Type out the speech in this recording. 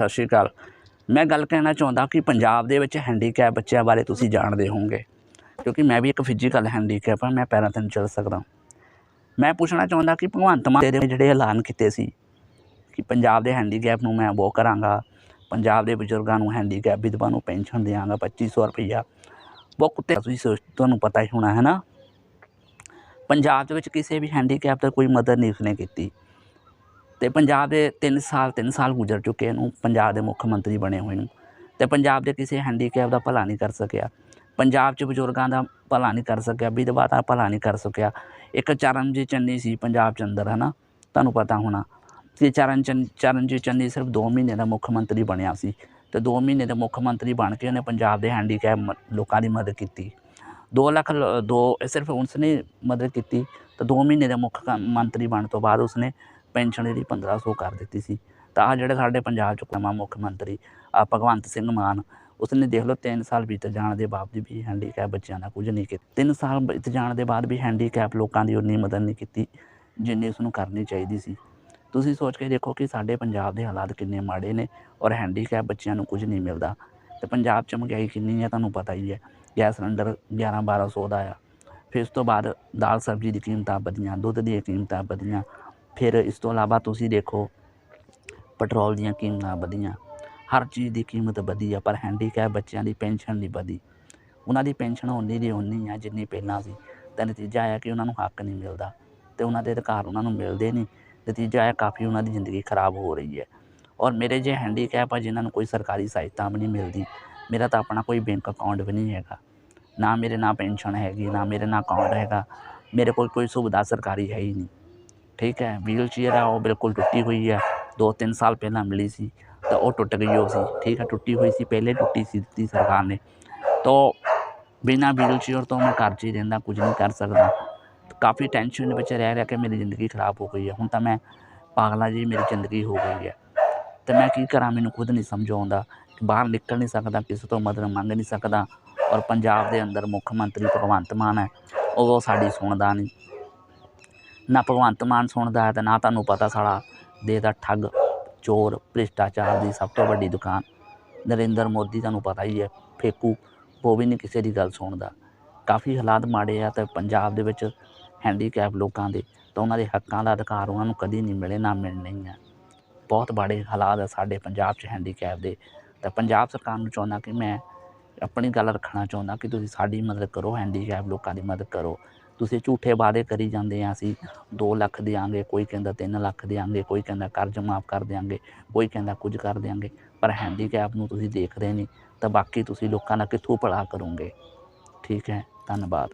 ਸਤਿ ਸ਼੍ਰੀ ਅਕਾਲ। ਮੈਂ ਗੱਲ ਕਹਿਣਾ ਚਾਹੁੰਦਾ ਕਿ ਪੰਜਾਬ ਦੇ ਵਿੱਚ ਹੈਂਡੀਕੈਪ ਬੱਚਿਆਂ ਬਾਰੇ ਤੁਸੀਂ ਜਾਣਦੇ ਹੋਵੋਗੇ, ਕਿਉਂਕਿ ਮੈਂ ਵੀ ਇੱਕ ਫਿਜ਼ੀਕਲ ਹੈਂਡੀਕੈਪ ਹਾਂ, ਮੈਂ ਪੈਰਾਂ 'ਤੇ ਨਹੀਂ ਚੱਲ ਸਕਦਾ। ਮੈਂ ਪੁੱਛਣਾ ਚਾਹੁੰਦਾ ਕਿ ਭਗਵੰਤ ਮਾਨ ਦੇ ਜਿਹੜੇ ਐਲਾਨ ਕੀਤੇ ਸੀ ਕਿ ਪੰਜਾਬ ਦੇ ਹੈਂਡੀਕੈਪ ਨੂੰ ਮੈਂ ਉਹ ਕਰਾਂਗਾ, ਪੰਜਾਬ ਦੇ ਬਜ਼ੁਰਗਾਂ ਨੂੰ ਹੈਂਡੀਕੈਪ ਵਿਧਵਾ ਨੂੰ ਪੈਨਸ਼ਨ ਦਿਆਂਗਾ 2500 ਰੁਪਈਆ। ਉਹ ਕੁੱਤੇ ਤੁਸੀਂ ਸੋਚ, ਤੁਹਾਨੂੰ ਪਤਾ ਹੀ ਹੋਣਾ, ਹੈ ਨਾ? ਪੰਜਾਬ ਦੇ ਵਿੱਚ ਕਿਸੇ ਵੀ ਹੈਂਡੀਕੈਪ ਦਾ ਕੋਈ ਮਦਦ ਨਹੀਂ ਉਸਨੇ ਕੀਤੀ। ਤੇ ਪੰਜਾਬ ਦੇ 3 ਸਾਲ 3 ਸਾਲ ਗੁਜ਼ਰ ਚੁੱਕੇ ਨੂੰ ਪੰਜਾਬ ਦੇ ਮੁੱਖ ਮੰਤਰੀ ਬਣੇ ਹੋਏ ਨੂੰ। ਤੇ ਪੰਜਾਬ ਦੇ ਕਿਸੇ ਹੈਂਡੀਕੈਪ ਦਾ ਭਲਾ ਨਹੀਂ ਕਰ ਸਕਿਆ। ਪੰਜਾਬ 'ਚ ਬਜ਼ੁਰਗਾਂ ਦਾ ਭਲਾ ਨਹੀਂ ਕਰ ਸਕਿਆ, ਵਿਧਵਾ ਦਾ ਭਲਾ ਨਹੀਂ ਕਰ ਸਕਿਆ। ਇੱਕ ਚਰਨਜੀਤ ਚੰਨੀ ਸੀ ਪੰਜਾਬ 'ਚ ਅੰਦਰ ਹੈ ਨਾ ਤੁਹਾਨੂੰ ਪਤਾ ਹੋਣਾ। ਕਿ ਚਰਨ ਚੰਨ, ਚਰਨਜੀਤ ਚੰਨੀ ਸਿਰਫ 2 ਮਹੀਨੇ ਦਾ ਮੁੱਖ ਮੰਤਰੀ ਬਣਿਆ ਸੀ। ਤੇ 2 ਮਹੀਨੇ ਦੇ ਮੁੱਖ ਮੰਤਰੀ ਬਣ ਕੇ ਉਹਨੇ ਪੰਜਾਬ ਦੇ ਹੈਂਡੀਕੈਪ ਲੋਕਾਂ ਦੀ ਮਦਦ ਕੀਤੀ। 2 ਲੱਖ ਲ- ਦੋ ਸਿਰਫ ਉਸਨੇ ਮਦਦ ਕੀਤੀ। ਤੇ 2 ਮਹੀਨੇ ਦੇ ਮੁੱਖ ਮੰਤਰੀ ਬਣਨ ਤੋਂ ਬਾਅਦ ਉਸਨੇ ਪੈਨਸ਼ਨ ਜਿਹੜੀ 1500 ਕਰ ਦਿੱਤੀ ਸੀ। ਤਾਂ ਆਹ ਜਿਹੜੇ ਸਾਡੇ ਪੰਜਾਬ 'ਚ ਨਵਾਂ ਮੁੱਖ ਮੰਤਰੀ ਆ ਭਗਵੰਤ ਸਿੰਘ ਮਾਨ, ਉਸਨੇ ਦੇਖ ਲਓ 3 ਸਾਲ ਬੀਤ ਜਾਣ ਦੇ ਬਾਵਜੂਦ ਵੀ ਹੈਂਡੀਕੈਪ ਬੱਚਿਆਂ ਦਾ ਕੁਝ ਨਹੀਂ ਕੀਤਾ। 3 ਸਾਲ ਬੀਤ ਜਾਣ ਦੇ ਬਾਅਦ ਵੀ ਹੈਂਡੀਕੈਪ ਲੋਕਾਂ ਦੀ ਉਨੀ ਮਦਦ ਨਹੀਂ ਕੀਤੀ ਜਿੰਨੀ ਉਸਨੂੰ ਕਰਨੀ ਚਾਹੀਦੀ ਸੀ। ਤੁਸੀਂ ਸੋਚ ਕੇ ਦੇਖੋ ਕਿ ਸਾਡੇ ਪੰਜਾਬ ਦੇ ਹਾਲਾਤ ਕਿੰਨੇ ਮਾੜੇ ਨੇ ਔਰ ਹੈਂਡੀਕੈਪ ਬੱਚਿਆਂ ਨੂੰ ਕੁਝ ਨਹੀਂ ਮਿਲਦਾ। ਤੇ ਪੰਜਾਬ 'ਚ ਮਹਿੰਗਾਈ ਕਿੰਨੀ ਹੈ ਤੁਹਾਨੂੰ ਪਤਾ ਹੀ ਹੈ। ਗੈਸ ਸਿਲੰਡਰ 11 1200 ਦਾ ਆ। ਫਿਰ ਉਸ ਤੋਂ ਬਾਅਦ ਦਾਲ ਸਬਜ਼ੀ ਦੀ ਕੀਮਤਾਂ ਵਧੀਆਂ, ਦੁੱਧ ਦੀਆਂ ਕੀਮਤਾਂ ਵਧੀਆਂ ਫਿਰ ਇਸ ਤੋਂ ਇਲਾਵਾ ਤੁਸੀਂ ਦੇਖੋ ਪੈਟਰੋਲ ਦੀਆਂ ਕੀਮਤਾਂ ਵਧੀਆਂ। ਹਰ ਚੀਜ਼ ਦੀ ਕੀਮਤ ਵਧੀ ਆ ਪਰ ਹੈਂਡੀਕੈਪ ਬੱਚਿਆਂ ਦੀ ਪੈਨਸ਼ਨ ਨਹੀਂ ਵਧੀ। ਉਹਨਾਂ ਦੀ ਪੈਨਸ਼ਨ ਉਨੀ ਦੀ ਉਨੀ ਆ ਜਿੰਨੀ ਪਹਿਲਾਂ ਸੀ। ਤਾਂ ਨਤੀਜਾ ਆਇਆ ਕਿ ਉਹਨਾਂ ਨੂੰ ਹੱਕ ਨਹੀਂ ਮਿਲਦਾ ਤੇ ਉਹਨਾਂ ਦੇ ਅਧਿਕਾਰ ਉਹਨਾਂ ਨੂੰ ਮਿਲਦੇ ਨਹੀਂ। ਨਤੀਜਾ ਆਇਆ ਕਾਫੀ ਉਹਨਾਂ ਦੀ ਜ਼ਿੰਦਗੀ ਖਰਾਬ ਹੋ ਰਹੀ ਹੈ। ਔਰ ਮੇਰੇ ਜੇ ਹੈਂਡੀਕੈਪ ਆ ਜਿਨ੍ਹਾਂ ਨੂੰ ਕੋਈ ਸਰਕਾਰੀ ਸਹਾਇਤਾ ਵੀ ਨਹੀਂ ਮਿਲਦੀ, ਮੇਰਾ ਤਾਂ ਆਪਣਾ ਕੋਈ ਬੈਂਕ ਅਕਾਊਂਟ ਵੀ ਨਹੀਂ ਹੈਗਾ। ਨਾ ਮੇਰੇ ਨਾਲ ਪੈਨਸ਼ਨ ਹੈਗੀ, ਨਾ ਮੇਰੇ ਨਾਲ ਅਕਾਊਂਟ ਹੈਗਾ। ਮੇਰੇ ਕੋਲ ਕੋਈ ਸੁਵਿਧਾ ਸਰਕਾਰੀ ਹੈ ਹੀ ਨਹੀਂ। ਠੀਕ ਹੈ ਵੀਲ ਚੇਅਰ ਆ ਉਹ ਬਿਲਕੁਲ ਟੁੱਟੀ ਹੋਈ ਹੈ ਦੋ ਤਿੰਨ ਸਾਲ ਪਹਿਲਾਂ ਮਿਲੀ ਸੀ ਤਾਂ ਉਹ ਟੁੱਟ ਗਈ ਉਹ ਸੀ ਠੀਕ ਹੈ ਟੁੱਟੀ ਹੋਈ ਸੀ ਪਹਿਲੇ ਟੁੱਟੀ ਸੀ ਦਿੱਤੀ ਸਰਕਾਰ ਨੇ ਤਾਂ ਬਿਨਾਂ ਵੀਲ ਚੇਅਰ ਤੋਂ ਮੈਂ ਘਰ 'ਚ ਹੀ ਰਹਿੰਦਾ ਕੁਝ ਨਹੀਂ ਕਰ ਸਕਦਾ ਕਾਫੀ ਟੈਨਸ਼ਨ ਵਿੱਚ ਰਹਿ ਰਹਿ ਕਿ ਮੇਰੀ ਜ਼ਿੰਦਗੀ ਖਰਾਬ ਹੋ ਗਈ ਹੈ ਹੁਣ ਤਾਂ ਮੈਂ ਪਾਗਲਾ ਜੀ ਮੇਰੀ ਜ਼ਿੰਦਗੀ ਹੋ ਗਈ ਹੈ ਤੇ ਮੈਂ ਕੀ ਕਰਾਂ ਮੈਨੂੰ ਖੁਦ ਨਹੀਂ ਸਮਝ ਆਉਂਦਾ ਬਾਹਰ ਨਿਕਲ ਨਹੀਂ ਸਕਦਾ ਕਿਸੇ ਤੋਂ ਮਦਦ ਮੰਗ ਨਹੀਂ ਸਕਦਾ ਔਰ ਪੰਜਾਬ ਦੇ ਅੰਦਰ ਮੁੱਖ ਮੰਤਰੀ ਭਗਵੰਤ ਮਾਨ ਹੈ ਉਹ ਸਾਡੀ ਸੁਣਦਾ ਨਹੀਂ ਨਾ ਭਗਵੰਤ ਮਾਨ ਸੁਣਦਾ ਹੈ ਤੇ ਨਾ ਤੁਹਾਨੂੰ ਪਤਾ ਸਾਲਾ, ਦੇ ਦਾ ਠੱਗ, ਚੋਰ, ਭ੍ਰਿਸ਼ਟਾਚਾਰ ਦੀ ਸਭ ਤੋਂ ਵੱਡੀ ਦੁਕਾਨ। ਨਰਿੰਦਰ ਮੋਦੀ ਤੁਹਾਨੂੰ ਪਤਾ ਹੀ ਹੈ, ਫੇਕੂ, ਉਹ ਵੀ ਨਹੀਂ ਕਿਸੇ ਦੀ ਗੱਲ ਸੁਣਦਾ। ਕਾਫੀ ਹਾਲਾਤ ਮਾੜੇ ਆ ਤੇ ਪੰਜਾਬ ਦੇ ਵਿੱਚ ਹੈਂਡੀਕੈਪ ਲੋਕਾਂ ਦੇ, ਤਾਂ ਉਹਨਾਂ ਦੇ ਹੱਕਾਂ ਦਾ ਅਧਿਕਾਰ ਉਹਨਾਂ ਨੂੰ ਕਦੀ ਨਹੀਂ ਮਿਲੇ, ਨਾ ਮਿਲਣੇ ਹੀ ਆ। ਬਹੁਤ ਮਾੜੇ ਹਾਲਾਤ ਆ ਸਾਡੇ ਪੰਜਾਬ 'ਚ ਹੈਂਡੀਕੈਪ ਦੇ। ਤਾਂ ਪੰਜਾਬ ਸਰਕਾਰ ਨੂੰ ਚਾਹੁੰਦਾ ਕਿ ਮੈਂ ਆਪਣੀ ਗੱਲ ਰੱਖਣਾ ਚਾਹੁੰਦਾ ਕਿ ਤੁਸੀਂ ਸਾਡੀ ਮਦਦ ਕਰੋ ਹੈਂਡੀਕੈਪ ਲੋਕਾਂ ਦੀ ਮਦਦ ਕਰੋ। ਤੁਸੀਂ ਝੂਠੇ ਵਾਅਦੇ ਕਰੀ ਜਾਂਦੇ ਆ, ਅਸੀਂ 2 ਲੱਖ ਦਿਆਂਗੇ, ਕੋਈ ਕਹਿੰਦਾ 3 ਲੱਖ ਦਿਆਂਗੇ, ਕੋਈ ਕਹਿੰਦਾ ਕਰਜ਼ ਮਾਫ ਕਰ ਦਿਆਂਗੇ, ਕੋਈ ਕਹਿੰਦਾ ਕੁਝ ਕਰ ਦਿਆਂਗੇ। ਪਰ ਹੈਂਡੀਕੈਪ ਨੂੰ ਤੁਸੀਂ ਦੇਖਦੇ ਨਹੀਂ, ਤਾਂ ਬਾਕੀ ਤੁਸੀਂ ਲੋਕਾਂ ਦਾ ਕਿੱਥੋਂ ਭਲਾ ਕਰੋਗੇ। ਠੀਕ ਹੈ, ਧੰਨਵਾਦ।